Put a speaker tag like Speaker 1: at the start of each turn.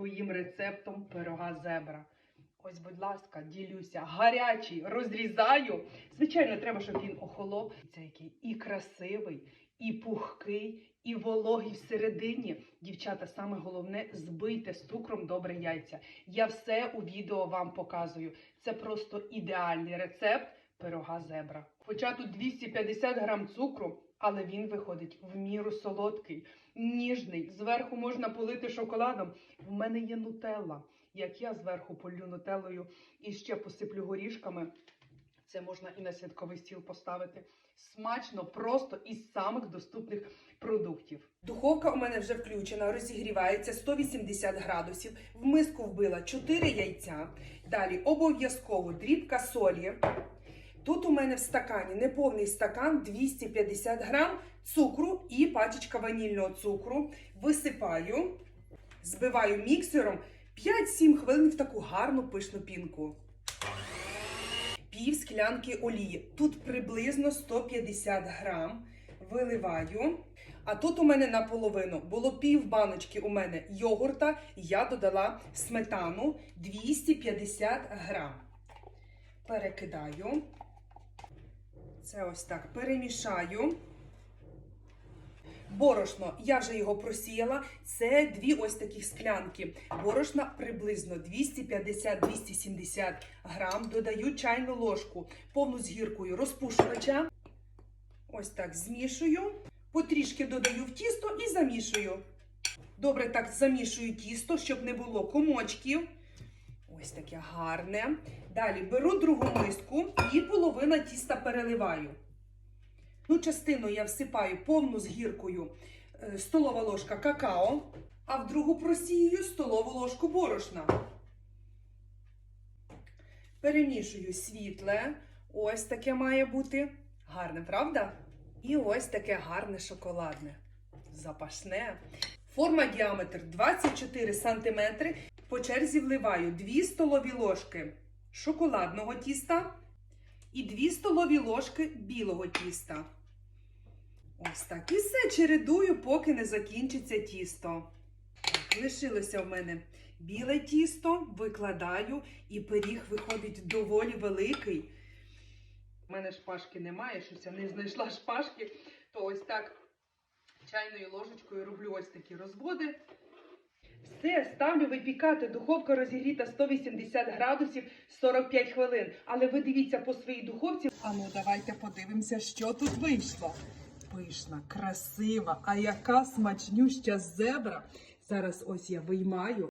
Speaker 1: своїм рецептом пирога зебра. Ось, будь ласка, ділюся. Гарячий розрізаю. Звичайно, треба, щоб він охолов. Це який і красивий, і пухкий, і вологий всередині. Дівчата, саме головне збийте з цукром добре яйця. Я все у відео вам показую. Це просто ідеальний рецепт пирога зебра. Хоча тут 250 грам цукру, але він виходить в міру солодкий, ніжний. Зверху можна полити шоколадом. В мене є нутелла. Як я зверху полю нутеллою і ще посиплю горішками. Це можна і на святковий стіл поставити. Смачно, просто із самих доступних продуктів. Духовка у мене вже включена, розігрівається 180 градусів. В миску вбила 4 яйця. Далі обов'язково дрібка солі. Тут у мене в стакані неповний стакан 250 грам цукру і пачечка ванільного цукру. Висипаю, збиваю міксером 5-7 хвилин в таку гарну пишну пінку. Пів склянки олії. Тут приблизно 150 грам. Виливаю. А тут у мене наполовину було пів баночки у мене йогурта. Я додала сметану 250 грам. Перекидаю. Це ось так перемішаю. Борошно, я вже його просіяла. Це дві ось такі склянки. Борошна приблизно 250-270 грам. Додаю чайну ложку, повну з гіркою розпушувача. Ось так змішую. Потрішки додаю в тісто і замішую. Добре так замішую тісто, щоб не було комочків. Ось таке гарне. Далі беру другу миску і половина тіста переливаю. Ну, частину я всипаю повну з гіркою е, столова ложка какао, а в другу просію столову ложку борошна. Перемішую світле. Ось таке має бути. Гарне, правда? І ось таке гарне шоколадне. Запашне. Форма діаметр 24 см. По черзі вливаю 2 столові ложки шоколадного тіста і 2 столові ложки білого тіста. Ось так. І все чередую, поки не закінчиться тісто. Так, лишилося в мене біле тісто, викладаю, і пиріг виходить доволі великий. У мене шпажки немає, щось я не знайшла шпажки, то ось так чайною ложечкою роблю ось такі розводи. Все, ставлю випікати. Духовка розігріта 180 градусів 45 хвилин. Але ви дивіться по своїй духовці. А ну давайте подивимося, що тут вийшло. Пишна, красива, а яка смачнюща зебра. Зараз ось я виймаю.